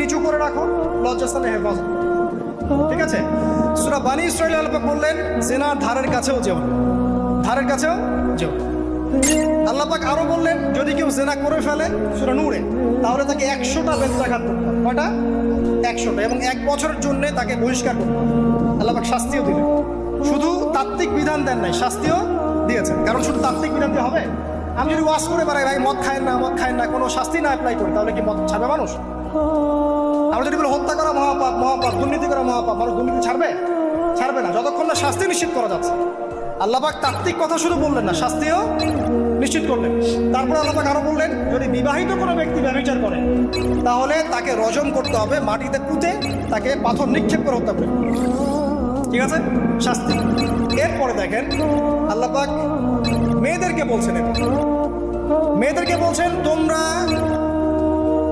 নিচু করে রাখো, লজ্জাস্থানে হেফাজত। ঠিক আছে? সুরা বানি ইসরায়েল আল্লাহ বললেন জেনার ধারের কাছেও যেও ধারের কাছেও যেও। আল্লাহ পাক আরও বললেন, যদি কেউ জেনা করে ফেলে, সুরা নূরে, তাহলে তাকে একশোটা বেত্রাঘাত করতে হবে। কয়টা? একশোটা। এবং এক বছরের জন্য তাকে বহিষ্কার করতে হবে। আল্লাহ পাক শাস্তিও দিলেন। শুধু তাত্ত্বিক বিধান দেন নাই, শাস্তিও দিয়েছেন। কারণ শুধু তাত্ত্বিক বিধান দিয়ে হবে? আমি যদি ওয়াশ করে বেড়াই, ভাই, মদ খায় না, মদ খায় না, কোনো শাস্তি না অ্যাপ্লাই করি, তাহলে কি মদ ছাড়বে মানুষ? আমরা যদি বলি, হত্যা করা মহাপাপ মহাপাপ, দুর্নীতি করা মহাপাপ, মানুষ দুর্নীতি ছাড়বে? ছাড়বে না। যতক্ষণ না শাস্তি নিশ্চিত করা যাচ্ছে। আল্লাপাক তাত্ত্বিক কথা শুধু বললেন না, শাস্তিও নিশ্চিত করলেন। তারপর আল্লাপাক আরও বললেন, যদি বিবাহিত কোনো ব্যক্তি ব্যবচার করে, তাহলে তাকে রজম করতে হবে, মাটিতে পুঁতে তাকে পাথর নিক্ষেপ করে হত্যা করে ঠিক আছে? শাস্তি। এরপরে দেখেন, আল্লাপাক মেয়েদেরকে বলছেন মেয়েদেরকে বলছেন, তোমরা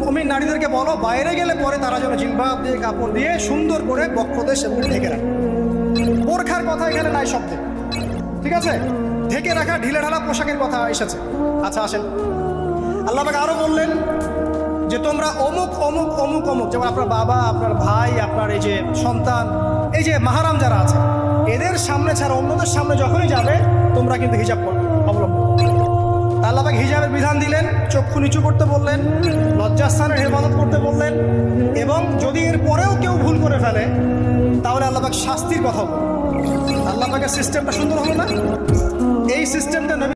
মমিন নারীদেরকে বলো, বাইরে গেলে পরে তারা যেন জিলবাব দিয়ে কাপড় দিয়ে সুন্দর করে বক্ষদেশ এবং ঢেকে রাখে। বোরখার কথা এখানে নাই শব্দ ঠিক আছে? ঢেকে রাখা ঢিলে ঢালা পোশাকের কথা এসেছে। আচ্ছা আসেন। আল্লাহ পাক আরও বললেন যে, তোমরা অমুক অমুক অমুক অমুক, যেমন আপনার বাবা, আপনার ভাই, আপনার এই যে সন্তান, এই যে মাহারাম যারা আছে, এদের সামনে ছাড়া অন্যদের সামনে যখনই যাবে, তোমরা কিন্তু হিজাব করবে অবলম্বন করবে। তা আল্লাহ পাক হিজাবের বিধান দিলেন, চক্ষু নিচু করতে বললেন, লজ্জাস্থানের হেফাজত করতে বললেন, এবং যদি এর পরেও কেউ ভুল করে ফেলে, তাহলে আল্লাহ পাক শাস্তির কথা বলেন আল্লাহ পাকের সিস্টেমটা সুন্দর হবে না এই সিস্টেমটা